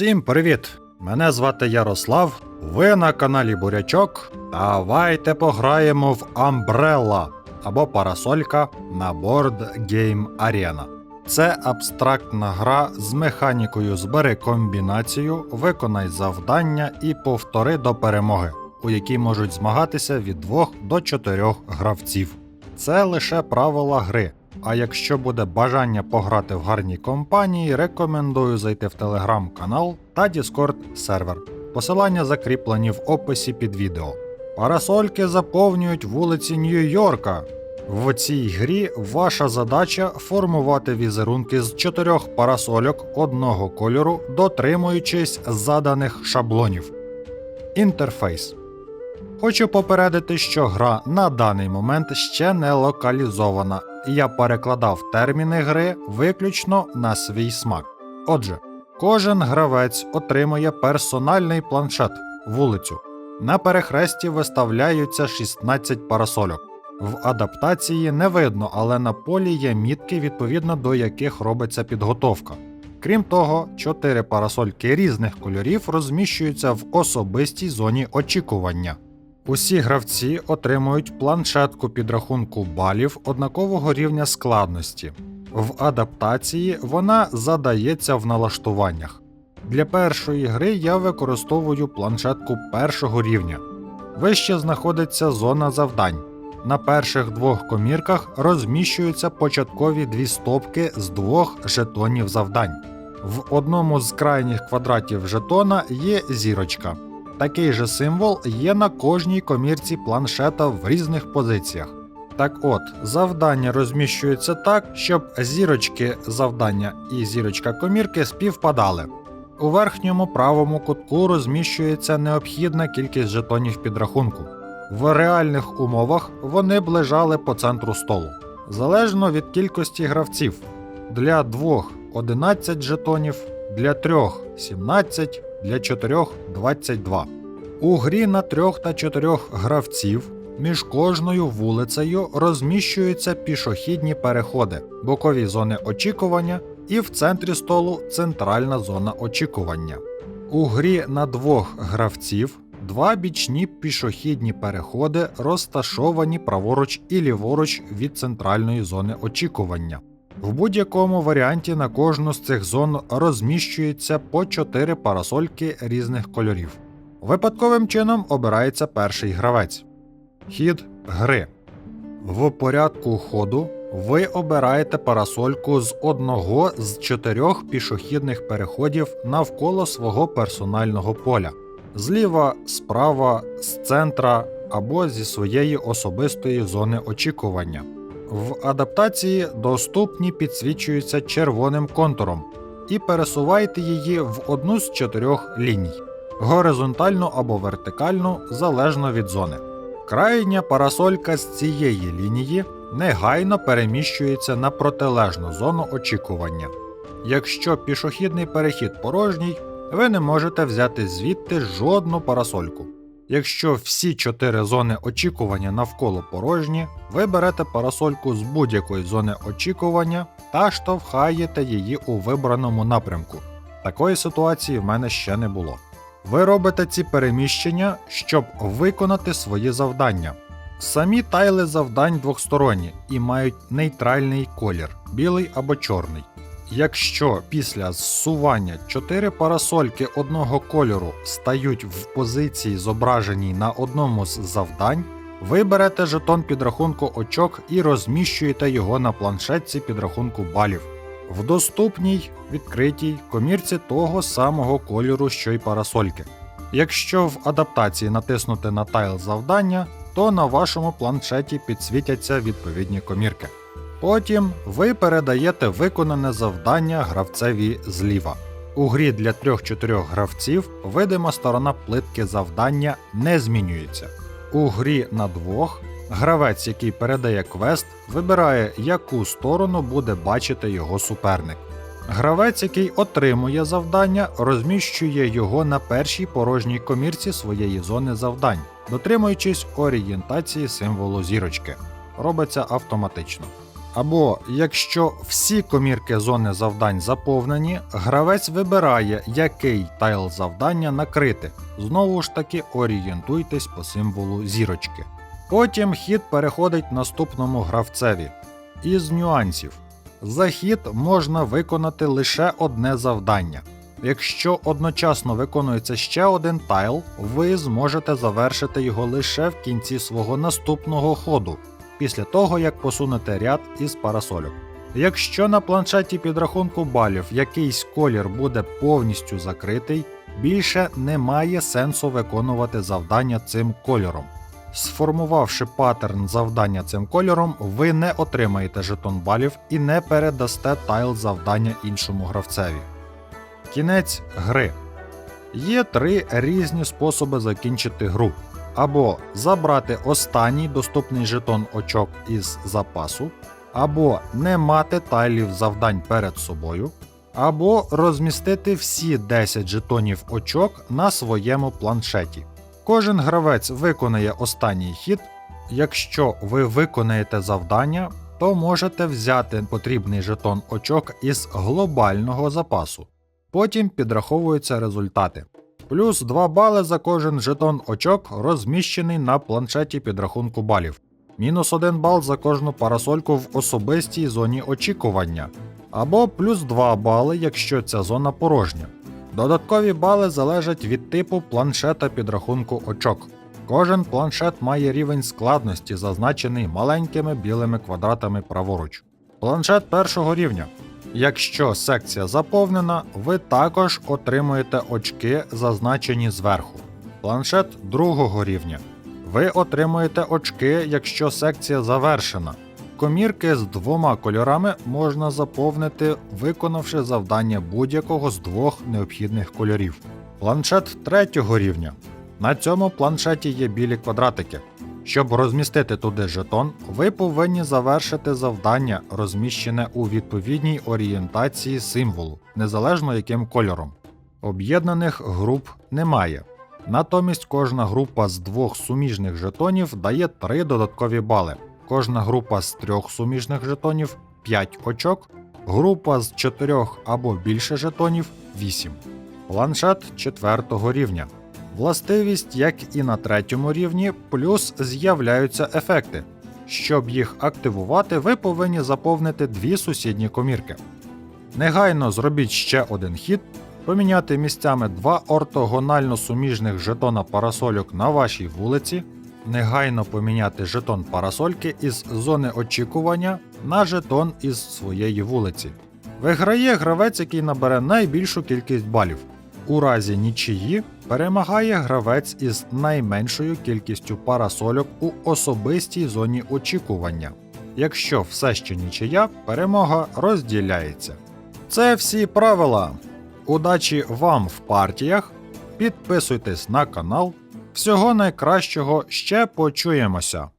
Всім привіт! Мене звати Ярослав. Ви на каналі Бурячок. Давайте пограємо в Umbrella або Парасолька на Board Game Arena. Це абстрактна гра з механікою збери комбінацію, виконай завдання і повтори до перемоги, у якій можуть змагатися від 2 до 4 гравців. Це лише правила гри. А якщо буде бажання пограти в гарній компанії, рекомендую зайти в телеграм-канал та Discord сервер. Посилання закріплені в описі під відео. Парасольки заповнюють вулиці Нью-Йорка. В цій грі ваша задача формувати візерунки з чотирьох парасольок одного кольору, дотримуючись заданих шаблонів. Інтерфейс. Хочу попередити, що гра на даний момент ще не локалізована, я перекладав терміни гри виключно на свій смак. Отже, кожен гравець отримує персональний планшет вулицю. На перехресті виставляються 16 парасольок. В адаптації не видно, але на полі є мітки, відповідно до яких робиться підготовка. Крім того, 4 парасольки різних кольорів розміщуються в особистій зоні очікування. Усі гравці отримують планшетку підрахунку балів однакового рівня складності. В адаптації вона задається в налаштуваннях. Для першої гри я використовую планшетку першого рівня. Вище знаходиться зона завдань. На перших двох комірках розміщуються початкові дві стопки з двох жетонів завдань. В одному з крайніх квадратів жетона є зірочка. Такий же символ є на кожній комірці планшета в різних позиціях. Так от, завдання розміщуються так, щоб зірочки завдання і зірочка комірки співпадали. У верхньому правому кутку розміщується необхідна кількість жетонів підрахунку. В реальних умовах вони б лежали по центру столу, залежно від кількості гравців. Для двох 11 жетонів, для трьох 17, для 4 22. У грі на 3 та 4 гравців між кожною вулицею розміщуються пішохідні переходи, бокові зони очікування і в центрі столу центральна зона очікування. У грі на двох гравців два бічні пішохідні переходи розташовані праворуч і ліворуч від центральної зони очікування. В будь-якому варіанті на кожну з цих зон розміщується по 4 парасольки різних кольорів. Випадковим чином обирається перший гравець. Хід гри. В порядку ходу ви обираєте парасольку з одного з чотирьох пішохідних переходів навколо свого персонального поля зліва, справа, з центра або зі своєї особистої зони очікування. В адаптації доступні підсвічуються червоним контуром і пересувайте її в одну з чотирьох ліній горизонтально або вертикально залежно від зони. Крайня парасолька з цієї лінії негайно переміщується на протилежну зону очікування. Якщо пішохідний перехід порожній, ви не можете взяти звідти жодну парасольку. Якщо всі чотири зони очікування навколо порожні, ви берете парасольку з будь-якої зони очікування та штовхаєте її у вибраному напрямку. Такої ситуації в мене ще не було. Ви робите ці переміщення, щоб виконати свої завдання. Самі тайли завдань двохсторонні і мають нейтральний колір білий або чорний. Якщо після зсування 4 парасольки одного кольору стають в позиції, зображеній на одному з завдань, ви берете жетон підрахунку очок і розміщуєте його на планшетці підрахунку балів в доступній відкритій комірці того самого кольору, що й парасольки. Якщо в адаптації натиснути на тайл завдання, то на вашому планшеті підсвітяться відповідні комірки. Потім ви передаєте виконане завдання гравцеві зліва. У грі для 3-4 гравців видима сторона плитки завдання не змінюється. У грі на двох гравець, який передає квест, вибирає, яку сторону буде бачити його суперник. Гравець, який отримує завдання, розміщує його на першій порожній комірці своєї зони завдань, дотримуючись орієнтації символу зірочки. Робиться автоматично. Або якщо всі комірки зони завдань заповнені, гравець вибирає, який тайл завдання накрити. Знову ж таки орієнтуйтесь по символу зірочки. Потім хід переходить наступному гравцеві. Із нюансів. За хід можна виконати лише одне завдання. Якщо одночасно виконується ще один тайл, ви зможете завершити його лише в кінці свого наступного ходу, після того як посунете ряд із парасольок. Якщо на планшеті підрахунку балів якийсь колір буде повністю закритий, більше немає сенсу виконувати завдання цим кольором. Сформувавши паттерн завдання цим кольором, ви не отримаєте жетон балів і не передасте тайл завдання іншому гравцеві. Кінець гри. Є три різні способи закінчити гру: або забрати останній доступний жетон очок із запасу, або не мати тайлів завдань перед собою, або розмістити всі 10 жетонів очок на своєму планшеті. Кожен гравець виконає останній хід. Якщо ви виконаєте завдання, то можете взяти потрібний жетон очок із глобального запасу. Потім підраховуються результати. Плюс 2 бали за кожен жетон очок розміщений на планшеті підрахунку балів. Мінус 1 бал за кожну парасольку в особистій зоні очікування. Або плюс 2 бали, якщо ця зона порожня. Додаткові бали залежать від типу планшета підрахунку очок. Кожен планшет має рівень складності, зазначений маленькими білими квадратами праворуч. Планшет першого рівня. Якщо секція заповнена, ви також отримуєте очки, зазначені зверху. Планшет другого рівня. Ви отримуєте очки, якщо секція завершена. Комірки з двома кольорами можна заповнити, виконавши завдання будь-якого з двох необхідних кольорів. Планшет третього рівня. На цьому планшеті є білі квадратики. Щоб розмістити туди жетон, ви повинні завершити завдання, розміщене у відповідній орієнтації символу, незалежно яким кольором. Об'єднаних груп немає. Натомість кожна група з двох суміжних жетонів дає 3 додаткові бали. Кожна група з трьох суміжних жетонів 5 очок, група з 4 або більше жетонів 8. Планшет четвертого рівня. Властивість, як і на третьому рівні, плюс з'являються ефекти. Щоб їх активувати, ви повинні заповнити дві сусідні комірки. Негайно зробіть ще один хід, поміняти місцями два ортогонально суміжних жетона парасольок на вашій вулиці, негайно поміняти жетон парасольки із зони очікування на жетон із своєї вулиці. Виграє гравець, який набере найбільшу кількість балів. У разі нічиї перемагає гравець із найменшою кількістю парасольок у особистій зоні очікування. Якщо все ще нічия, перемога розділяється. Це всі правила. Удачі вам в партіях. Підписуйтесь на канал. Всього найкращого ще почуємося.